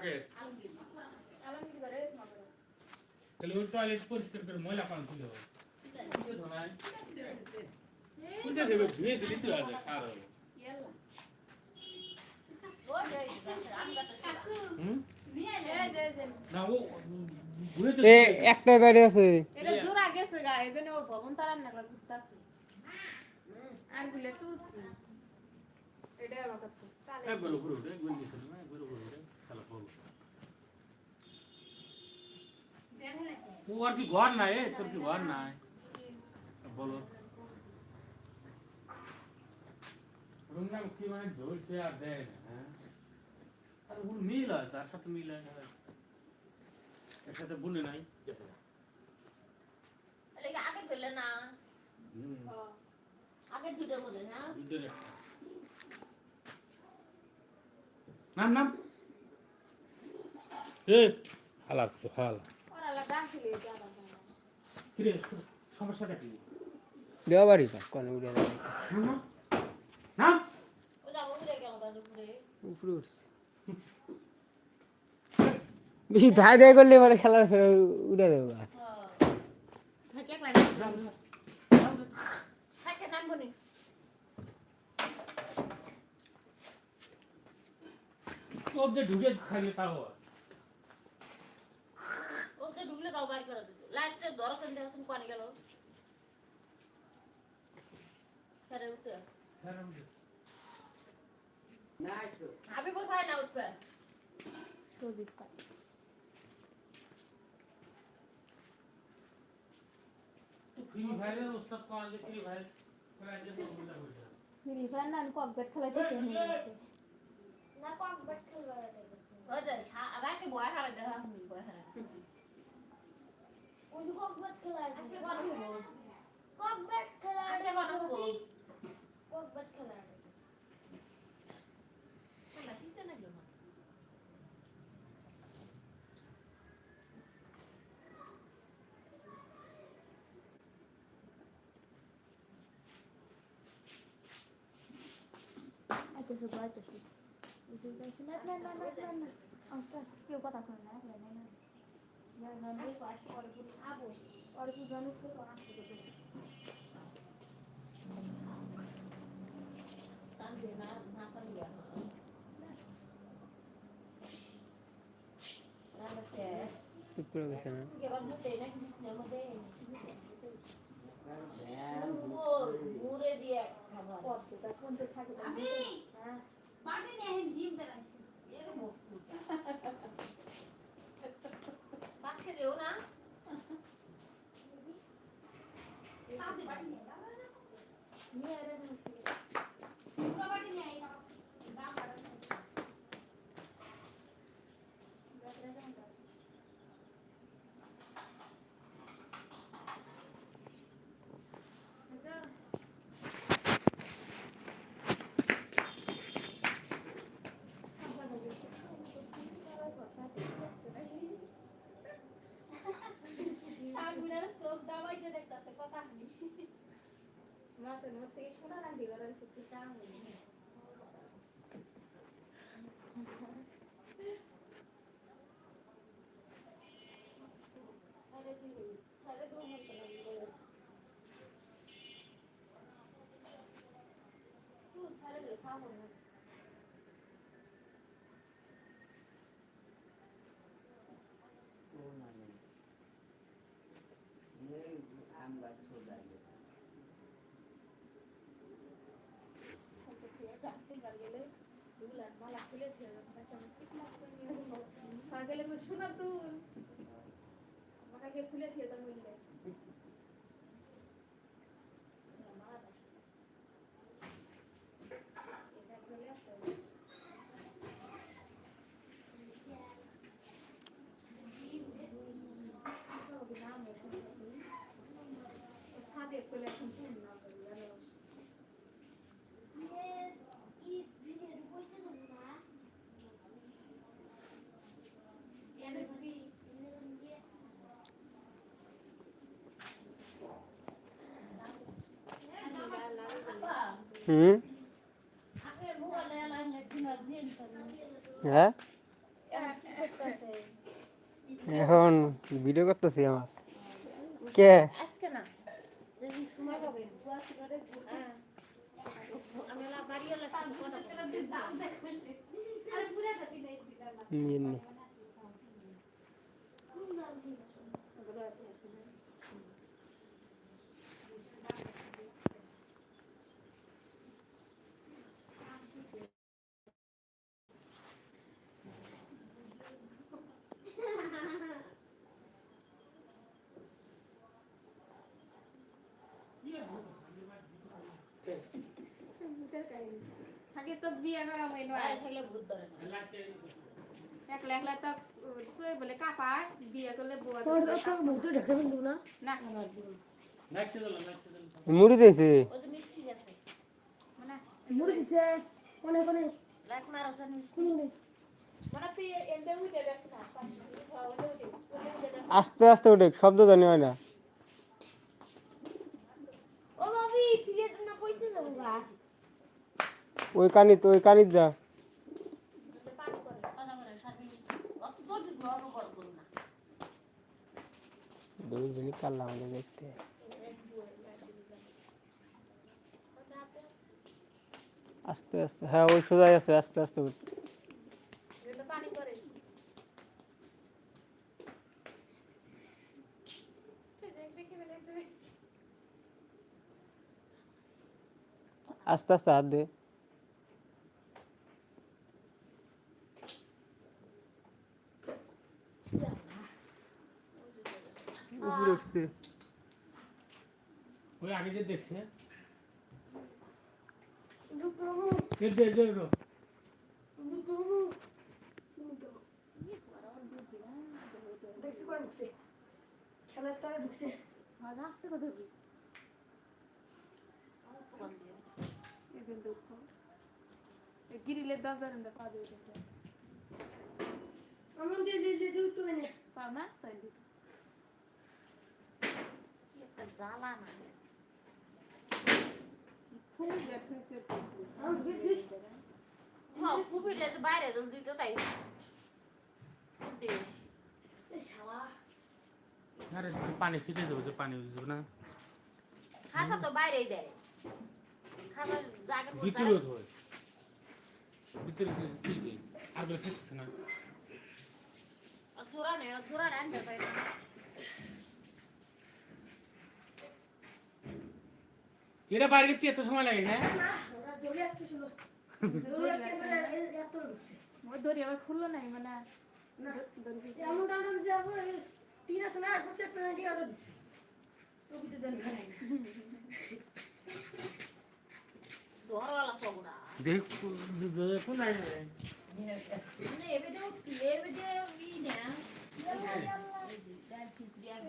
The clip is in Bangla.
থাকে। তাহলে ওই টয়লেট পরিষ্কার করে ময়লা পান তুলে হবে কোনটা দেবে ধুয়ে দিলি তো সার হবে একটাই বাড়ি আছে এটা জোড়া গেছে গা, এই জন্য ও ভবন তারার নাকলা ঘুরতাছে। আর গুলে তুলছি। এটা আমার চালে। একবার উপরে উঠে একবার নিচে নামে, একবার উপরে উঠে খেলা করব। ও আর কি ঘর নাই? তোর কি ঘর নাই? বলো। রুম নাম কি মানে ঝলছে আর দেয় হ্যাঁ? আর ওর মিল হয় তার সাথে মিল হয় এর সাথে বুনে নাই আগে পেলে না। হুম। আগে দুটোর মধ্যে না নাম নাম। হালার তো হাল। ওরা আলা ডাকলে যাবা যাবা। কিরে তোর সমস্যাটা কি? দেওয়া বাড়ি কা উড়ে উপরে উঠছে। বেশি ধায় ধায় করলে মানে খেলার ফেরা উড়ে দেবো ঢুকে থাকলে তাও হয়। ঢুকলে তাও বাইর করে দিত লাইটটা ধরছেন দেখছেন কোয়ানে গেল। স্যারে উঠতে আমি বল ভাই না উঠবে। ছবি পাই। ফ্রি ফায়ারের ওস্তাদ কোন ফ্রি ফায়ার ফ্রি ফায়ার না আমি ককবেট খেলাইতেছি আমি গেছে। ওই যে সা- বয় হারা দেখা আমি বয় হারা শীতে লাগল না আচ্ছা। না, না, না, না, না, না। কেউ কথা শোনে না, না, না, না। না, না, না, ওর কি জানুক তো, ওর আসতে দেবে। না গেছে না তুই এবার মুতে নাকি মুখের মধ্যে মুড়ে দিয়ে খাবার পদ্মটা কোনটা থাকে না? আমি হ্যাঁ। এর মুখ পাখে দেও না নিয়ে আরে মুখে। রাত্রে I'm like so bad. নেই গেলে তুই আমাকে খুলে দিয়ে দাম মিললে হুম হ্যাঁ? এখন ভিডিও করতেছি আমার কে? আজকে না যদি সময় পাবে হ্যাঁ। আমি ওলা বাড়িওয়ালার সাথে কথা বলব। নিয়ে নি থাকিস তো বিয়ে করা মই নয় থাকলে ভূত ধরে না। একলা একলা তো শুয়ে বলে কাপায় বিয়ে করলে বুয়া না? নাচতে দিলাম নাচতে দিলাম মুড়ি দিয়েছে? ওই যে মিষ্টি গেছে মানে লাইক মারা যায় মিষ্টি। মানে উঠে না উঠে আস্তে আস্তে ওঠে শব্দ জানি হয় না ও ভাবি প্লেট না পয়সা দেবো গা ওই কানিত ওই কানিত যা। দেখতে আস্তে আস্তে হ্যাঁ ওই সোজাই আছে, আস্তে আস্তে আস্তে আস্তে হাত দে। উপরে উঠছে ওই আগে যে দেখছে এ দে দে রো মজা আসতে কথা বলি এদিন দুঃখ গিরিলে দশ জন পা দিয়ে পাও না তাই দিতে কি একটা জ্বালা না হ্যাঁ তো বাইরে জল দিতে তাই। আরে পানি ছিটে দেবো যে পানি দেবো না। খাসা তো বাইরেই দেয়। খাবার জায়গা তো ভিতরে কি কি কি আগে থাকছে না। জোড়া নেই জোড়া আনতে পারি না। এরা বাইরে গেতে এত সময় লাগে না ওই দড়ি আবার খুললো নাই মানে দড়ি দিতে। দরওয়ালা সবরা দেখ কোন লাগে মানে এবেদে এবেদে ই না ডাল খিচড়ি আর